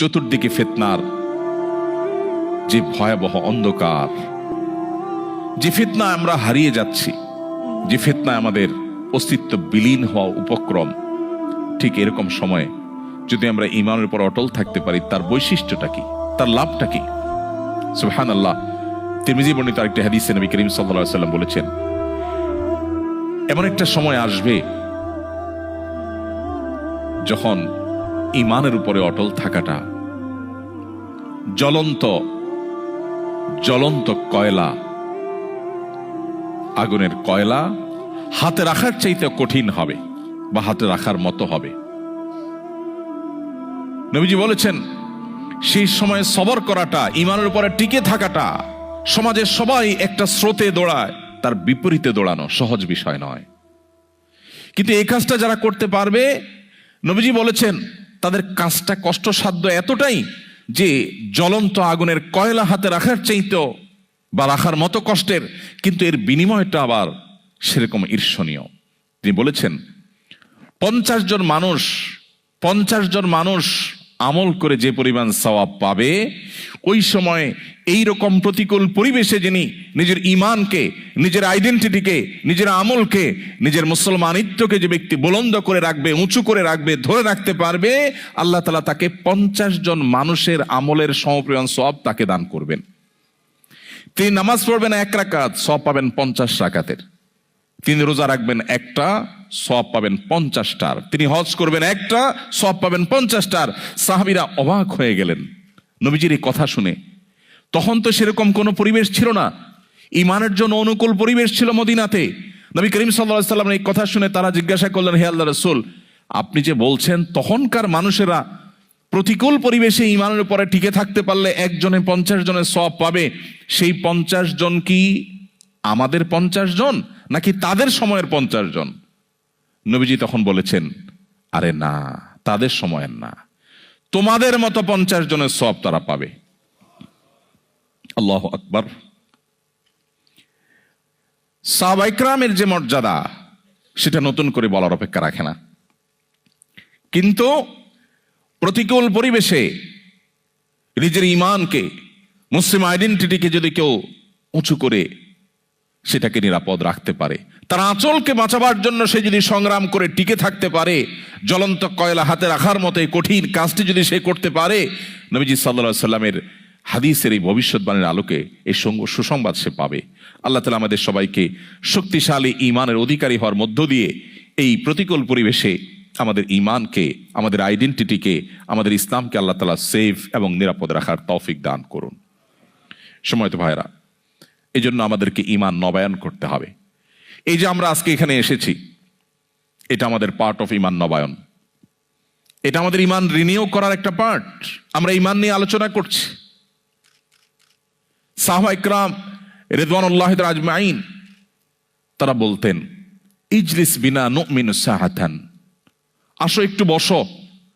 চতুর্দিকে ফেতনার যে ভয়াবহ অন্ধকার। যে ফেতনা আমরা হারিয়ে যাচ্ছি, যে ফেতনা আমাদের অস্তিত্ব বিলীন হওয়া উপক্রম, ঠিক এরকম সময়ে যদি আমরা ইমানের উপর অটল থাকতে পারি, তার বৈশিষ্ট্যটা কি? তার লাভটা কি? সুহান আল্লাহ তিরমিজি বর্ণিত আরেকটি হাদিসে নবী করিম সাল্লাম বলেছেন, এমন একটা সময় আসবে যখন ইমানের উপরে অটল থাকাটা। জ্বলন্ত জ্বলন্ত কয়লা। আগুনের কয়লা হাতে রাখার চাইতে কঠিন হবে বা হাতে রাখার মতো হবে। নবীজি বলেছেন, সেই সময় সবর করাটা, ইমানের উপরে টিকে থাকাটা সমাজের সবাই একটা স্রোতে দৌড়ায়, তার বিপরীতে দৌড়ানো সহজ বিষয় নয়। কিন্তু এই কাজটা যারা করতে পারবে, নবীজি বলেছেন তাদের কাজটা কষ্টসাধ্য এতটাই যে জ্বলন্ত আগুনের কয়লা হাতে রাখার চাইতেও বা রাখার মতো কষ্টের, কিন্তু এর বিনিময়টা আবার সেরকম ঈর্ষণীয়। তিনি বলেছেন, পঞ্চাশ জন মানুষ, পঞ্চাশ জন মানুষ আমল করে যে পরিমাণ সওয়াব পাবে, ওই সময় এই রকম প্রতিকূল পরিবেশে যিনি নিজের ইমানকে নিজের আইডেন্টিটিকে নিজের আমলকে, নিজের মুসলমানিত্বকে যে ব্যক্তি বুলন্দ করে রাখবে, উঁচু করে রাখবে, ধরে রাখতে পারবে, আল্লাহ তালা তাকে পঞ্চাশ জন মানুষের আমলের সমপ্রিয়ন সব তাকে দান করবেন। তিনি নামাজ পড়বেন এক রাকাত সব পাবেন পঞ্চাশ রাকাতের। তিনি রোজা রাখবেন একটা সব পাবেন পঞ্চাশটার। তিনি হজ করবেন একটা, সব পাবেন পঞ্চাশটার। সাহাবিরা অবাক হয়ে গেলেন। নবীজির এই কথা শুনে। তখন তো সেরকম কোনো পরিবেশ ছিল না। ইমানের জন্য অনুকূল পরিবেশ ছিল মদিনাতে। নবী করিম সাল্লাম এই কথা শুনে তারা জিজ্ঞাসা করলেন, হে আল্লাহ রসুল, আপনি যে বলছেন, তখনকার মানুষেরা প্রতিকূল পরিবেশে ইমানের উপরে টিকে থাকতে পারলে একজনে পঞ্চাশ জনের সব পাবে। সেই পঞ্চাশ জন কি আমাদের পঞ্চাশ জন, নাকি তাদের সময়ের পঞ্চাশ জন? নবীজি তখন বলেছেন, আরে না, তাদের সময়ের না। তোমাদের মতো পঞ্চাশ জনের সব তারা পাবে। আল্লাহ আকবর। সাবাইক্রামের যে মর্যাদা, সেটা নতুন করে বলার অপেক্ষা রাখে না। কিন্তু প্রতিকূল পরিবেশে নিজের ইমানকে মুসলিম আইডেন্টিটিকে যদি কেউ উঁচু করে সেটাকে নিরাপদ রাখতে পারে। তার আঁচলকে বাঁচাবার জন্য সে যদি সংগ্রাম করে টিকে থাকতে পারে, জ্বলন্ত কয়লা হাতে রাখার মতো কঠিন কাজটি যদি সে করতে পারে, নবীজি সাল্লা সাল্লামের হাদিসের এই ভবিষ্যৎবাণীর আলোকে এই সুসংবাদ সে পাবে। আল্লাহ তালা আমাদের সবাইকে শক্তিশালী ইমানের অধিকারী হওয়ার মধ্য দিয়ে এই প্রতিকূল পরিবেশে আমাদের ইমানকে আমাদের আইডেন্টিটিকে, আমাদের ইসলামকে আল্লাহ তালা সেফ এবং নিরাপদ রাখার তৌফিক দান করুন। সময় তো ভাইরা এই জন্য আমাদেরকে ইমান নবায়ন করতে হবে। এই যে আমরা আজকে এখানে এসেছি, এটা আমাদের পার্ট অফ ইমান নবায়ন। এটা আমাদের ইমান রিনিউ করার একটা পার্ট আমরা ইমান নিয়ে আলোচনা করছি। সাহবা ইকরাম তারা বলতেন, ইজলিস বিনা নুমিনু আসো, একটু বসো,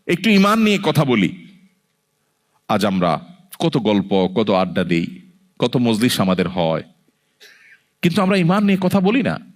একটু ইমান নিয়ে কথা বলি। আজ আমরা কত গল্প, কত আড্ডা দিই কত মজলিস আমাদের হয়। কিন্তু আমরা ইমান নিয়ে কথা বলি না।